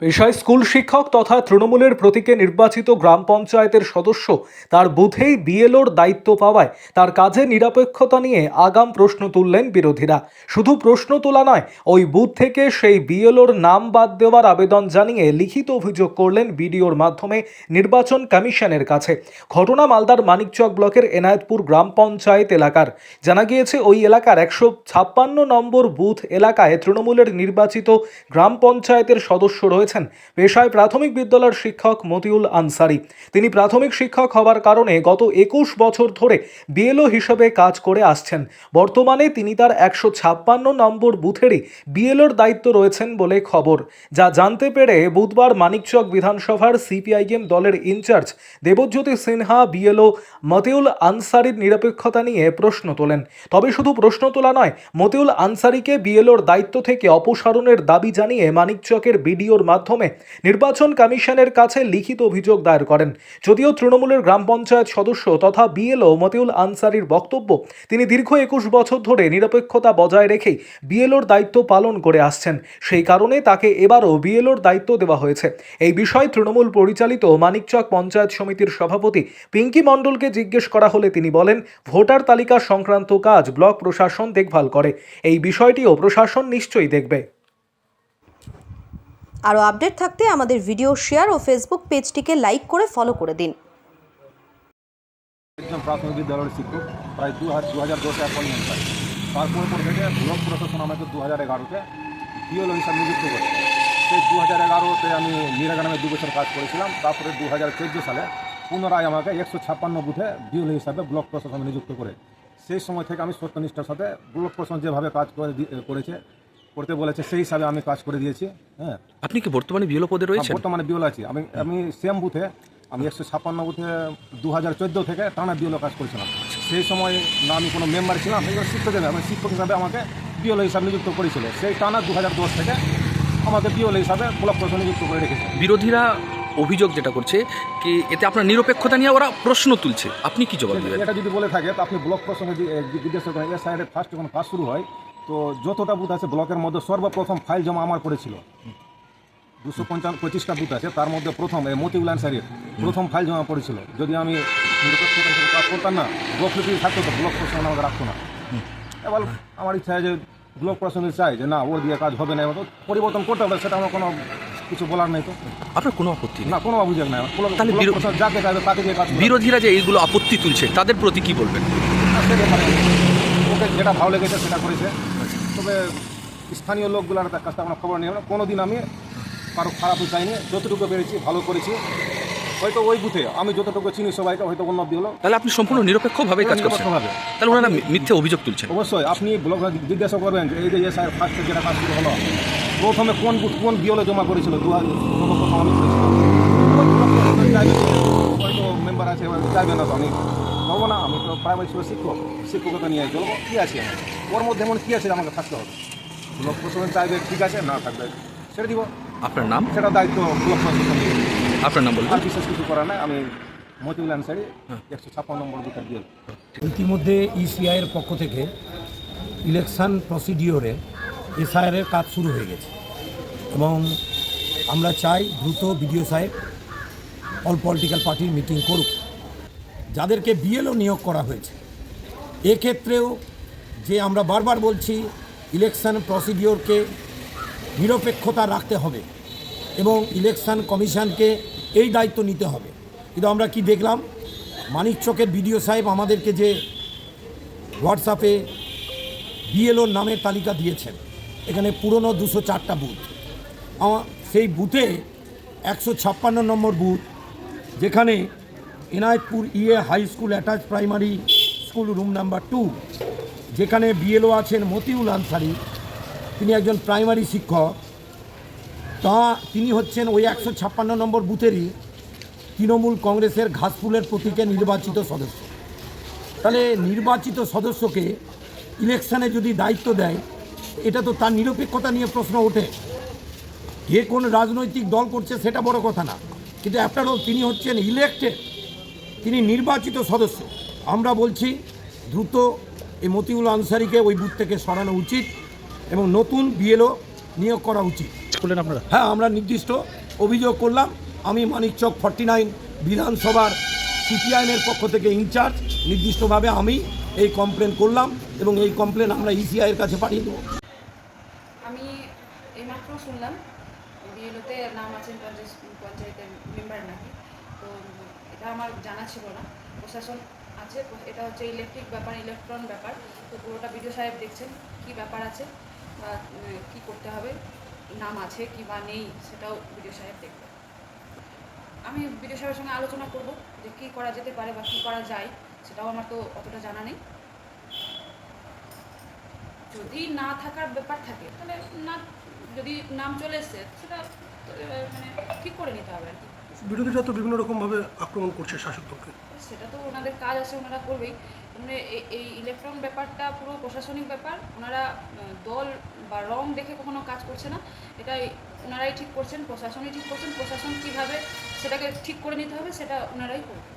পেশায় স্কুল শিক্ষক তথা তৃণমূলের প্রতীকে নির্বাচিত গ্রাম পঞ্চায়েতের সদস্য, তার বুথেই বিএলওর দায়িত্ব পাওয়ায় তার কাজে নিরপেক্ষতা নিয়ে আগাম প্রশ্ন তুললেন বিরোধীরা। শুধু প্রশ্ন তোলা নয়, ওই বুথ থেকে সেই বিএলওর নাম বাদ দেওয়ার আবেদন জানিয়ে লিখিত অভিযোগ করলেন বিডিওর মাধ্যমে নির্বাচন কমিশনের কাছে। ঘটনা মালদার মানিকচক ব্লকের এনায়েতপুর গ্রাম পঞ্চায়েত এলাকার। জানা গিয়েছে, ওই এলাকার একশো ছাপ্পান্ন নম্বর বুথ এলাকায় তৃণমূলের নির্বাচিত গ্রাম পঞ্চায়েতের সদস্য রয়েছেন পেশায় প্রাথমিক বিদ্যালয়ের শিক্ষক মতিউল আনসারি। তিনি প্রাথমিক শিক্ষক হওয়ার কারণে গত একুশ বছর ধরে বিএলও হিসেবে কাজ করে আসছেন। বর্তমানে তিনি তার একশো ছাপ্পান্ন নম্বর বুথেরই বিএলওর দায়িত্ব রয়েছেন বলে খবর। যা জানতে পেরে বুধবার মানিকচক বিধানসভার সিপিআইএম দলের ইনচার্জ দেবজ্যোতি সিনহা, বিএলও মতিউল আনসারির নিরপেক্ষতা নিয়ে প্রশ্ন তোলেন। তবে শুধু প্রশ্ন তোলা নয়, মতিউল আনসারিকে বিএলওর দায়িত্ব থেকে অপসারণের দাবি জানিয়ে মানিকচকের বিডিওর মাধ্যমে নির্বাচন কমিশনের কাছে লিখিত অভিযোগ দায়ের করেন। যদিও তৃণমূলের গ্রাম পঞ্চায়েত সদস্য তথা বিএলও মতিউল আনসারির বক্তব্য তিনি দীর্ঘ একুশ বছর ধরে নিরপেক্ষতা বজায় রেখেই বিএলওর দায়িত্ব পালন করে আসছেন। সেই কারণে তাকে এবারও বিএলওর দায়িত্ব দেওয়া হয়েছে। এই বিষয়ে তৃণমূল পরিচালিত মানিকচক পঞ্চায়েত সমিতির সভাপতি পিঙ্কি মণ্ডলকে জিজ্ঞেস করা হলে তিনি বলেন, ভোটার তালিকা সংক্রান্ত কাজ ব্লক প্রশাসন দেখভাল করে। এই বিষয়টিও প্রশাসন নিশ্চয়ই দেখবে। আরও আপডেট থাকতে আমাদের ভিডিও শেয়ার ও ফেসবুক পেজটিকে লাইক করে ফলো করে দিন। প্রাথমিক বিদ্যালয়ের শিক্ষক, প্রায় দু হাজার দু হাজার দশে অ্যাপয়েন্টমেন্ট পাই তারপর পর থেকে ব্লক প্রশাসন আমাকে দু হাজার এগারোতে বিএলও হিসাবে নিযুক্ত করে। সেই দু হাজার এগারোতে আমি নিরাগ্রামে দু বছর কাজ করেছিলাম। তারপরে দু হাজার চোদ্দ সালে পুনরায় আমাকে একশো ছাপ্পান্ন বুথে বিএলও হিসাবে ব্লক প্রশাসন নিযুক্ত করে। সেই সময় থেকে আমি সত্যনিষ্ঠার সাথে ব্লক প্রশাসন যেভাবে কাজ করে করেছে করতে বলেছে সেই হিসাবে আমি কাজ করে দিয়েছি হ্যাঁ। আপনি কি বর্তমানে বিএলও পদে রয়েছেন? বর্তমানে বিওল আছি। আমি আমি সেম বুথে আমি একশো ছাপ্পান্ন বুথে দু হাজার চোদ্দ থেকে টানা বিওলো কাজ করেছিলাম। সেই সময় না আমি কোনো মেম্বার ছিলাম একজন শিক্ষক হিসাবে আমি শিক্ষক হিসাবে আমাকে বিওলো হিসাবে নিযুক্ত করেছিল। সেই টানা দু হাজার দশ থেকে আমাকে বিওলো হিসাবে ব্লক প্রশাসন নিযুক্ত করে রেখেছে। বিরোধীরা অভিযোগ যেটা করছে কি এতে আপনার নিরপেক্ষতা নিয়ে ওরা প্রশ্ন তুলছে। আপনি কি জবাব দেবেন? এটা যদি বলে থাকে তো আপনি ব্লক জি- জিজ্ঞাসা করেন এর সাইডে ফার্স্ট যখন কাজ শুরু হয় তো যতটা বুথ আছে ব্লকের মধ্যে সর্বপ্রথম ফাইল জমা আমার পড়েছিল। দুশো পঞ্চান্ন পঁচিশটা বুথ আছে তার মধ্যে প্রথম এই মতিউল আনসারির প্রথম ফাইল জমা পড়েছিল। যদি আমি কাজ করতাম না ব্লক যদি থাকতো তো ব্লক প্রশাসন আমাকে রাখতো না। এবার আমার ইচ্ছা যে ব্লক প্রশাসন চাই যে না ওর দিয়ে কাজ হবে না তো পরিবর্তন করতে হবে সেটা আমার কোনো কিছু বলার নেই তো। আপনার কোনো আপত্তি না কোনো অভিযোগ নাই তাহলে যাকে চাইবে তাকে দিয়ে কাজ। বিরোধীরা যে এইগুলো আপত্তি তুলছে তাদের প্রতি কি বলবেন? ওকে যেটা ভালো লেগেছে সেটা করেছে। তবে স্থানীয় লোকগুলোর কাছে আমরা খবর নিয়ে কোনো দিন আমি কারও খারাপও চাইনি। যতটুকু পেরেছি ভালো করেছি। হয়তো ওই বুথে আমি যতটুকু চিনি সবাইকে হয়তো উন্নতি হলো তাহলে আপনি সম্পূর্ণ নিরপেক্ষভাবে কাজ করছেন। তাহলে ওনারা মিথ্যে অভিযোগ তুলছেন। অবশ্যই আপনি ব্লক জিজ্ঞাসা করবেন যে এই যে এসআই ফার্স্টে যেটা কাজ শুরু হলো প্রথমে কোন বুথ কোন বিওলে জমা করেছিল? দু হাজার হয়তো মেম্বার আছে এবার চাইবে না তো আমি পাবো না আমি তো প্রাইমারি স্কুলের শিক্ষক শিক্ষকতা নিয়ে চলবো কী আছে ওর মধ্যে এমন কী আছে আমাকে থাকতে হবে? ব্লক প্রশাসন চাইবে ঠিক আছে না থাকবে ছেড়ে দিব। আপনার নাম? সেটা দায়িত্ব ব্লক প্রশাসন আপনার নাম বলবেন আর বিশেষ কিছু করার নাই আমি মতিউল আনসারি একশো ছাপ্পান্ন নম্বর বুথের দিয়ে ইতিমধ্যে ইসিআইয়ের পক্ষ থেকে ইলেকশন প্রসিডিওরে এসআইআরের কাজ শুরু হয়ে গেছে। এবং আমরা চাই দ্রুত বিডিও সাহেব অল পলিটিক্যাল পার্টির মিটিং করুক। যাদেরকে বিএলও নিয়োগ করা হয়েছে। এক্ষেত্রেও যে আমরা বারবার বলছি ইলেকশন প্রসিডিওরকে নিরপেক্ষতা রাখতে হবে এবং ইলেকশন কমিশনকে এই দায়িত্ব নিতে হবে। কিন্তু আমরা কি দেখলাম? মানিকচকের বিডিও সাহেব আমাদেরকে যে হোয়াটসঅ্যাপে বিএলওর নামের তালিকা দিয়েছেন, এখানে পুরনো দুশো চারটা বুথ। সেই বুথে একশো ছাপ্পান্ন নম্বর বুথ, যেখানে এনায়তপুর ইএ high school attach primary school room number two, যেখানে বিএলও আছেন মতিউল আনসারি। তিনি একজন প্রাইমারি শিক্ষক। তা, তিনি হচ্ছেন ওই একশো ছাপ্পান্ন নম্বর বুথেরই তৃণমূল কংগ্রেসের ঘাসফুলের প্রতীকে নির্বাচিত সদস্য। তাহলে নির্বাচিত সদস্যকে ইলেকশানে যদি দায়িত্ব দেয়, এটা তো তার নিরপেক্ষতা নিয়ে প্রশ্ন ওঠে। কে কোন রাজনৈতিক দল করছে সেটা বড় কথা না। কিন্তু একটা তিনি হচ্ছেন ইলেক্টেড তিনি নির্বাচিত সদস্য। আমরা বলছি দ্রুত এই মতিউল আনসারিকে ওই বুথ থেকে সরানো উচিত এবং নতুন বিএলও নিয়োগ করা উচিত। করলেন আপনারা? হ্যাঁ আমরা নির্দিষ্ট অভিযোগ করলাম। আমি মানিকচক ফর্টি নাইন বিধানসভার সিপিআইএমের পক্ষ থেকে ইনচার্জ। নির্দিষ্টভাবে আমি এই কমপ্লেন করলাম এবং এই কমপ্লেন আমরা ইসিআইয়ের কাছে পাঠিয়ে দেবো। আমি এইমাত্র শুনলাম বিএলওতে নাম আছেন পঞ্চায়েত পঞ্চায়েতের মেম্বার নাকি তো এটা আমার জানা ছিল না। প্রশাসন আছে, এটা হচ্ছে ইলেকট্রিক ব্যাপার, ইলেকট্রন ব্যাপার। তো পুরোটা বিডিও সাহেব দেখছেন কি ব্যাপার আছে বা কী করতে হবে, নাম আছে কি বা নেই, সেটাও বিডিও সাহেব দেখবে। আমি বিডিও সাহেবের সঙ্গে আলোচনা করব যে কী করা যেতে পারে বা কী করা যায়, সেটাও আমার তো অতটা জানা নেই। যদি না থাকার ব্যাপার থাকে, তাহলে না, যদি নাম চলে এসছে, সেটা মানে ঠিক করে নিতে হবে আর কি। বিরোধীরা তো বিভিন্ন রকমভাবে আক্রমণ করছে শাসক পক্ষে সেটা তো ওনাদের কাজ আছে, ওনারা করবেই। মানে এই ইলেকট্রন ব্যাপারটা পুরো প্রশাসনিক ব্যাপার। ওনারা দল বা রং দেখে কখনো কাজ করছে না। এটা ওনারাই ঠিক করছেন, প্রশাসনই ঠিক করছেন। প্রশাসন কীভাবে সেটাকে ঠিক করে নিতে হবে, সেটা ওনারাই করবে